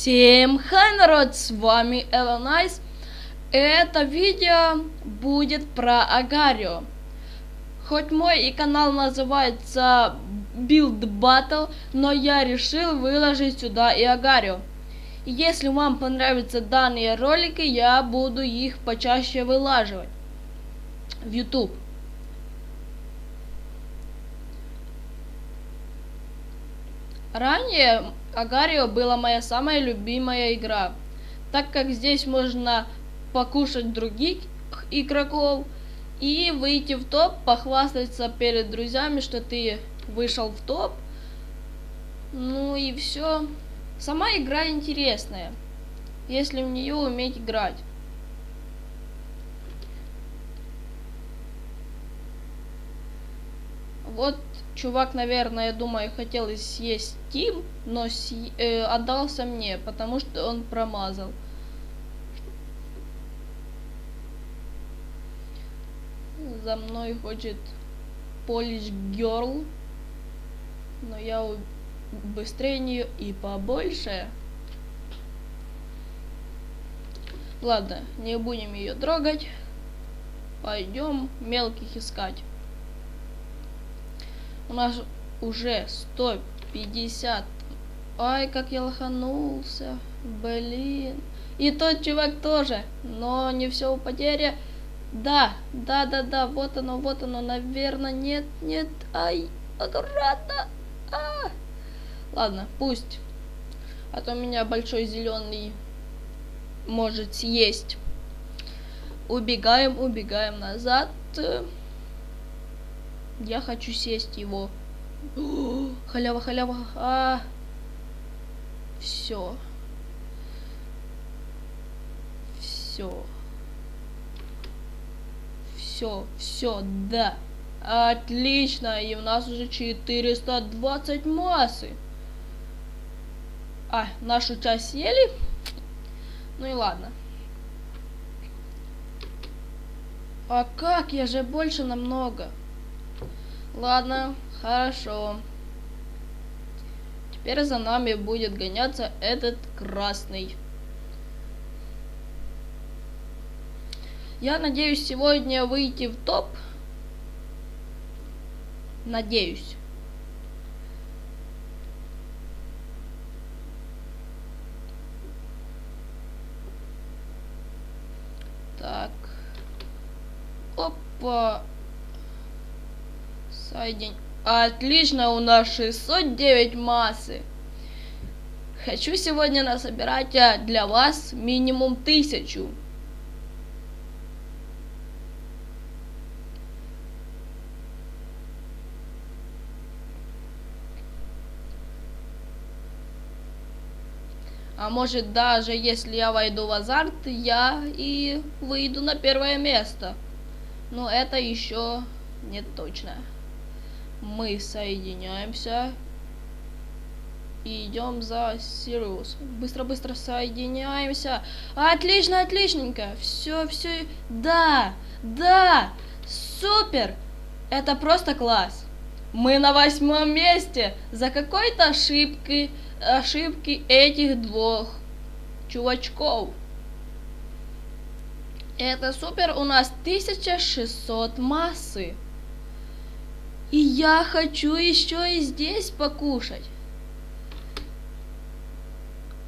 Всем хай, народ, с вами Элонайс. Это видео будет про Агарио. Хоть мой и канал называется Build Battle, но я решил выложить сюда и Агарио. Если вам понравятся данные ролики, я буду их почаще вылаживать в YouTube. Ранее Агарио была моя самая любимая игра, так как здесь можно покушать других игроков и выйти в топ, похвастаться перед друзьями, что ты вышел в топ. Ну и все. Сама игра интересная, если в нее уметь играть. Вот чувак, наверное, я думаю, хотел съесть Тим, но си э, отдался мне, потому что он промазал. За мной хочет Polish Girl, но я быстрее нее и побольше. Ладно, не будем ее трогать. Пойдем мелких искать. У нас уже 150. Ай, как я лоханулся. Блин. И тот чувак тоже. Но не все у потеря. Да, да, да, да. Вот оно, вот оно. Наверное, нет, нет. Ай, аккуратно. А. Ладно, пусть. А то меня большой зеленый может съесть. Убегаем, убегаем назад. Я хочу сесть его. О, халява, халява. А. Все. Все. Все, все, да. Отлично, и у нас уже 420 массы. А, нашу часть съели? Ну и ладно. А как? Я же больше намного. Ладно, хорошо. Теперь за нами будет гоняться этот красный. Я надеюсь сегодня выйти в топ. Надеюсь. Так. Опа. Соедин... Отлично, у нас 609 массы. Хочу сегодня насобирать а, для вас минимум тысячу. А может даже если я войду в азарт, я и выйду на первое место. Но это еще не точно мы соединяемся и идем за Сириус. Быстро-быстро соединяемся. Отлично, отличненько. Все, все. Да, да, супер. Это просто класс. Мы на восьмом месте за какой-то ошибкой, ошибки этих двух чувачков. Это супер, у нас 1600 массы. И я хочу еще и здесь покушать.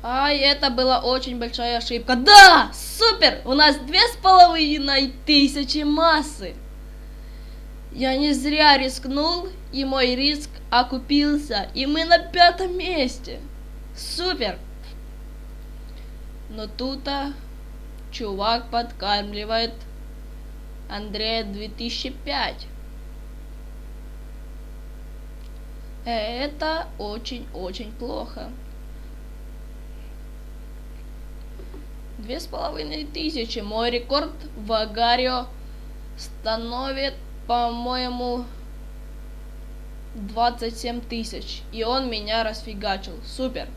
Ай, это была очень большая ошибка. Да, супер! У нас две с половиной тысячи массы. Я не зря рискнул, и мой риск окупился. И мы на пятом месте. Супер! Но тут-то чувак подкармливает Андрея 2005. Это очень-очень плохо. Две с половиной тысячи. Мой рекорд в Агарио становит, по-моему, 27 тысяч. И он меня расфигачил. Супер.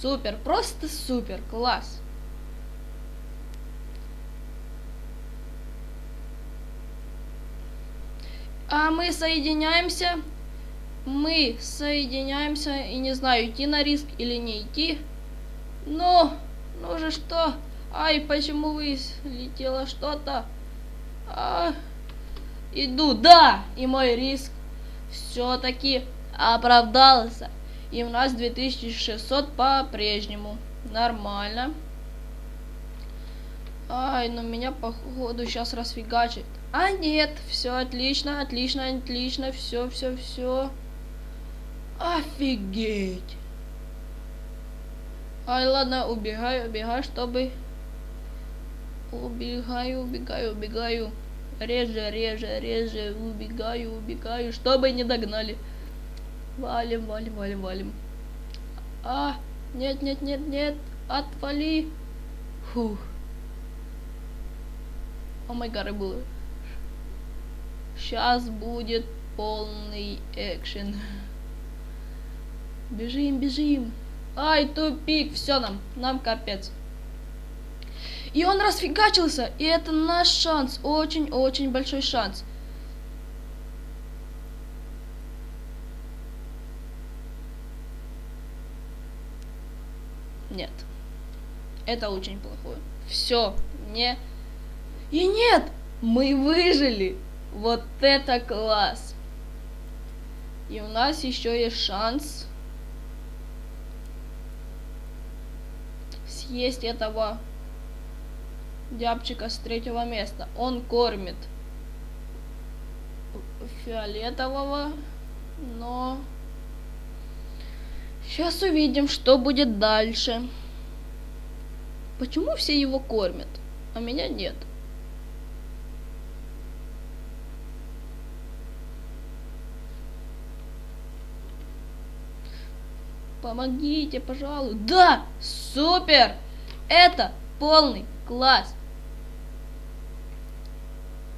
Супер. Просто супер. Класс. А мы соединяемся. мы соединяемся и не знаю, идти на риск или не идти. Но, ну же что? Ай, почему вылетело что-то? А, иду, да, и мой риск все-таки оправдался. И у нас 2600 по-прежнему. Нормально. Ай, ну меня походу сейчас расфигачит. А нет, все отлично, отлично, отлично, все, все, все. Офигеть. Ай, ладно, убегаю, убегаю, чтобы... Убегаю, убегаю, убегаю. Реже, реже, реже, убегаю, убегаю, чтобы не догнали. Валим, валим, валим, валим. А, нет, нет, нет, нет, отвали. Фух. О май гад, было. Сейчас будет полный экшен. Бежим, бежим. Ай, тупик, все нам, нам капец. И он расфигачился, и это наш шанс, очень-очень большой шанс. Нет. Это очень плохое. Все, не... И нет, мы выжили. Вот это класс. И у нас еще есть шанс съесть этого дябчика с третьего места. Он кормит фиолетового, но сейчас увидим, что будет дальше. Почему все его кормят, а меня нет? Помогите, пожалуй. Да, супер! Это полный класс.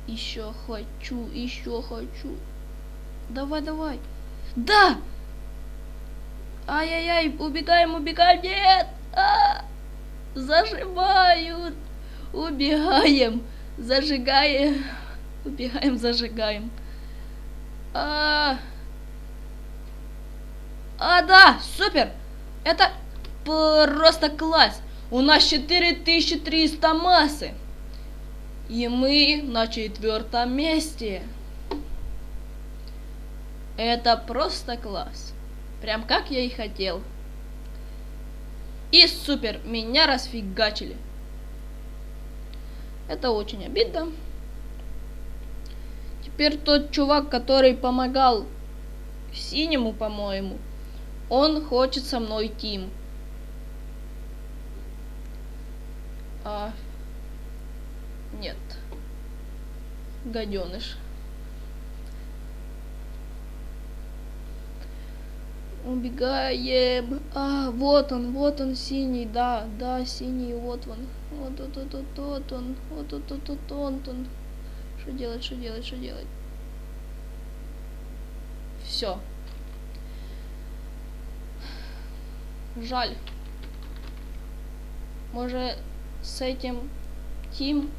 Еще хочу, еще хочу. Давай, давай. Да! Ай-яй-яй, убегаем, убегаем, нет! А! Зажимают! Убегаем, зажигаем. Убегаем, зажигаем. А, -а, -а. А, да, супер! Это просто класс! У нас 4300 массы. И мы на четвертом месте. Это просто класс. Прям как я и хотел. И супер, меня расфигачили. Это очень обидно. Теперь тот чувак, который помогал синему, по-моему, он хочет со мной тим. А... Нет. Гаденыш. Убегаем. А, вот он, вот он синий, да, да, синий, вот он. Вот тут, тут, тут, тут он, вот тут, тут, тут он, он. Что делать, что делать, что делать? Все. Жаль. Может, с этим Тим?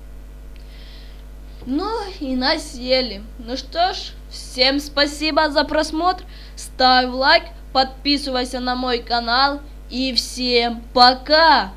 Ну и насели. Ну что ж, всем спасибо за просмотр. Ставь лайк, подписывайся на мой канал. И всем пока!